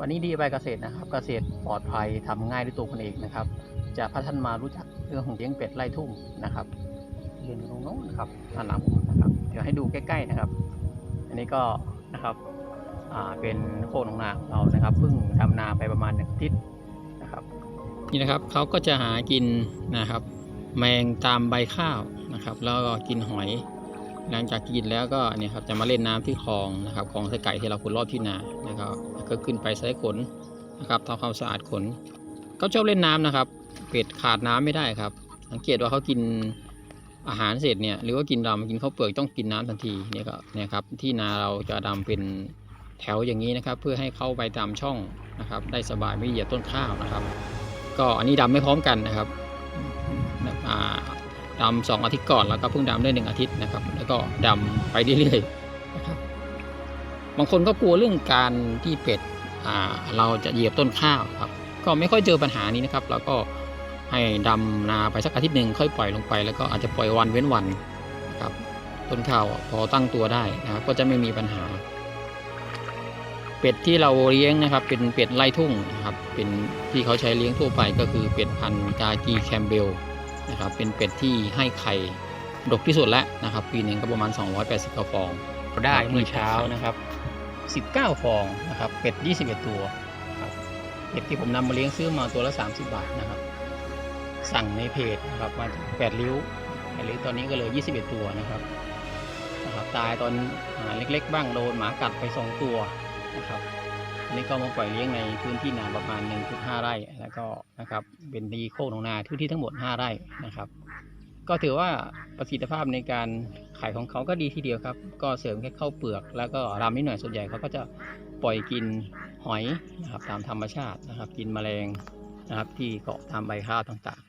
วันนี้ดีไปเกษตรนะครับ เกษตรปลอดภัยทำง่ายด้วยตัวคนเองนะครับ จะพัฒนามารู้จักเรื่องของเลี้ยงเป็ดไล่ทุ่งนะครับเรียนอยู่ตรงโน้นนะครับด้านหลังผมนะครับ เดี๋ยวให้ดูใกล้ๆนะครับ อันนี้ก็นะครับเป็นโคกหนองนาของเรานะครับเพิ่งดำนาไปประมาณหนึ่งอาทิตย์นะครับนี่นะครับเขาก็จะหากินนะครับ แมงตามใบข้าวนะครับ แล้วก็กินหอย หลังจากกินแล้วก็เนี่ยครับจะมาเล่นน้ำที่คลองนะครับคลองไสะไก่ที่เราขุดรอบที่นานะครับ ก็ขึ้นไปใส่ขนนะครับทำความสะอาดขนเขาชอบเล่นน้ำนะครับเป็ดขาดน้ำไม่ได้ครับ สังเกตว่าเขากินอาหารเสร็จเนี่ยหรือว่ากินดำกินข้าวเปลือกต้องกินน้ำทันทีเนี่ยก็เนี่ยครับที่นาเราจะดำเป็นแถวอย่างนี้นะครับ เพื่อให้เข้าไปตามช่องนะครับ ได้สบายไม่เหยียบต้นข้าวนะครับ ก็อันนี้ดำไม่พร้อมกันนะครับอ่า ดำสองอาทิตย์ก่อนแล้วก็เพิ่งดำได้หนึ่งอาทิตย์นะครับ แล้วก็ดำไปเรื่อยๆนะครับบางคนก็กลัวเรื่องการที่เป็ดอ่าเราจะเหยียบต้นข้าวครับ ก็ไม่ค่อยเจอปัญหานี้นะครับเราก็ให้ดำนาไปสักอาทิตย์หนึ่งค่อยปล่อยลงไปแล้วก็อาจจะปล่อยวันเว้นวันนะครับต้นข้าวพอตั้งตัวได้นะครับก็จะไม่มีปัญหา เป็ดที่เราเลี้ยงนะครับ เป็นเป็ดไล่ทุ่งนะครับเป็นที่เขาใช้เลี้ยงทั่วไปก็คือเป็ดพันธุ์กากีแคมเบล นะครับเป็นเป็ดที่ให้ไข่ดกที่สุดแล้วนะครับปีหนึ่งก็ประมาณ 280กว่าฟอง ได้เมื่อเช้านะครับ 19 ฟองนะครับเป็ด 21 ตัวนะครับเป็ดที่ผมนำมาเลี้ยงซื้อมาตัวละ 30 บาทนะครับ สั่งในเพจนะครับมาจาก8ริ้วแปดริ้วตอนนี้ก็เลย 21 ตัวนะครับนะครับตายตอนอ่าเล็กๆ บ้างโดนหมากัดไป 2 ตัวนะครับอั นนี้ก็มาปล่อยเลี้ยงในพื้นที่นาประมาณ 1.5 ไร่ แล้วก็นะครับเป็นดีโคกหนองนาพื้นที่ทั้งหมด 5 ไร่นะครับ ก็ถือว่าประสิทธิภาพในการขายของเขาก็ดีทีเดียวครับ ก็เสริมแค่ข้าวเปลือก แล้วก็รำนิดหน่อยส่วนใหญ่เขาก็จะปล่อยกินหอยนะครับตามธรรมชาตินะครับ กินแมลงนะครับที่เกาะตามใบข้าวต่าง